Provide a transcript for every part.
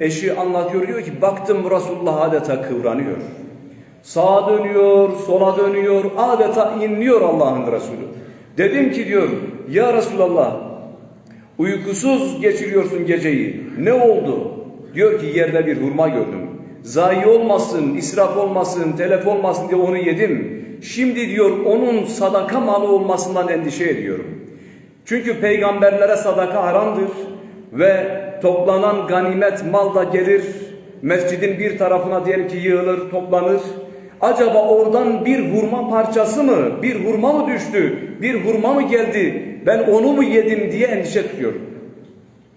eşi anlatıyor diyor ki baktım Resulullah adeta kıvranıyor. Sağa dönüyor, sola dönüyor, adeta inliyor Allah'ın Resulü. Dedim ki diyor, ya Resulallah uykusuz geçiriyorsun geceyi. Ne oldu? Diyor ki yerde bir hurma gördüm. Zayi olmasın, israf olmasın, telef olmasın diye onu yedim. Şimdi diyor onun sadaka malı olmasından endişe ediyorum. Çünkü peygamberlere sadaka haramdır ve toplanan ganimet mal da gelir. Mescidin bir tarafına diyelim ki yığılır, toplanır. Acaba oradan bir hurma parçası mı, bir hurma mı düştü, bir hurma mı geldi, ben onu mu yedim diye endişe tutuyorum.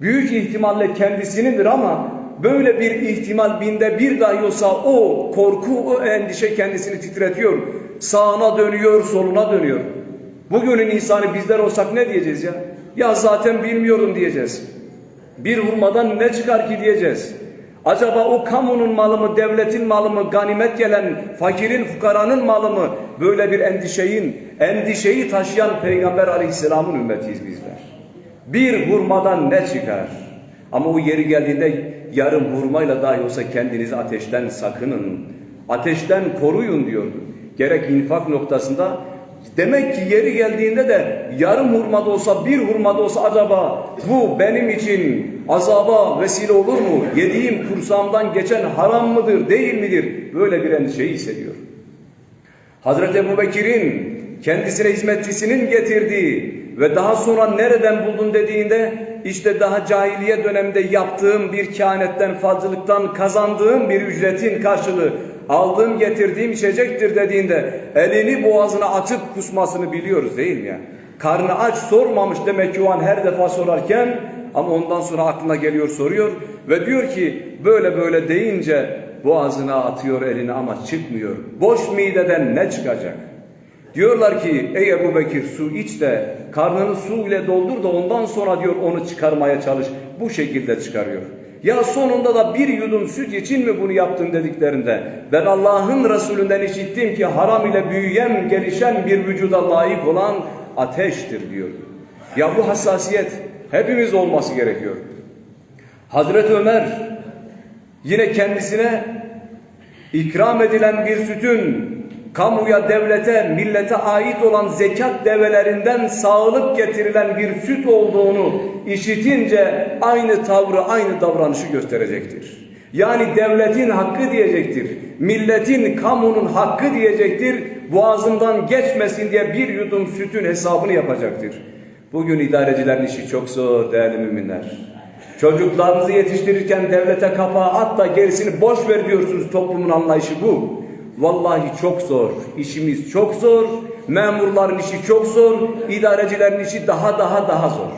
Büyük ihtimalle kendisinindir ama böyle bir ihtimal binde bir dahi olsa o korku, o endişe kendisini titretiyor. Sağına dönüyor, soluna dönüyor. Bugünün insanı bizler olsak ne diyeceğiz ya? Ya zaten bilmiyorum diyeceğiz. Bir hurmadan ne çıkar ki diyeceğiz. Acaba o kamunun malı mı, devletin malı mı, ganimet gelen fakirin, fukaranın malı mı? Böyle bir endişeyin, endişeyi taşıyan Peygamber aleyhisselamın ümmetiyiz bizler. Bir hurmadan ne çıkar? Ama o yeri geldiğinde yarım hurmayla dahi olsa kendinizi ateşten sakının. Ateşten koruyun diyordu. Gerek infak noktasında Demek ki yeri geldiğinde de yarım hurma da olsa bir hurma da olsa acaba bu benim için azaba vesile olur mu? Yediğim kursağımdan geçen haram mıdır değil midir? Böyle bir endişeyi hissediyor. Hazreti Ebu Bekir'in kendisine hizmetçisinin getirdiği ve daha sonra nereden buldun dediğinde işte daha cahiliye döneminde yaptığım bir kehanetten, fazlalıktan kazandığım bir ücretin karşılığı aldığım getirdiğim içecektir dediğinde elini boğazına atıp kusmasını biliyoruz değil mi ya? Karnı aç sormamış demek ki o an her defa sorarken ama ondan sonra aklına geliyor soruyor ve diyor ki böyle böyle deyince boğazına atıyor elini ama çıkmıyor. Boş mideden ne çıkacak? Diyorlar ki ey Ebu Bekir su iç de karnını su ile doldur da ondan sonra diyor onu çıkarmaya çalış. Bu şekilde çıkarıyor. Ya sonunda da bir yudum süt için mi bunu yaptın dediklerinde ben Allah'ın Resulünden işittim ki haram ile büyüyen, gelişen bir vücuda layık olan ateştir diyor. Ya bu hassasiyet hepimiz olması gerekiyor. Hazreti Ömer yine kendisine ikram edilen bir sütün kamuya, devlete, millete ait olan zekat develerinden sağlık getirilen bir süt olduğunu işitince aynı tavrı, aynı davranışı gösterecektir. Yani devletin hakkı diyecektir. Milletin, kamunun hakkı diyecektir. Boğazından geçmesin diye bir yudum sütün hesabını yapacaktır. Bugün idarecilerin işi çok zor değerli müminler. Çocuklarınızı yetiştirirken devlete kapağı at da gerisini boş ver diyorsunuz toplumun anlayışı bu. Vallahi çok zor. İşimiz çok zor. Memurların işi çok zor. İdarecilerin işi daha daha daha zor.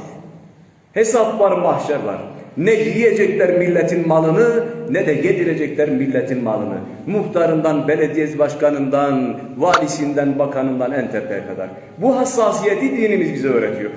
Hesap var, mahşer var. Ne yiyecekler milletin malını ne de yedirecekler milletin malını. Muhtarından, belediye başkanından, valisinden, bakanından en tepeye kadar. Bu hassasiyeti dinimiz bize öğretiyor.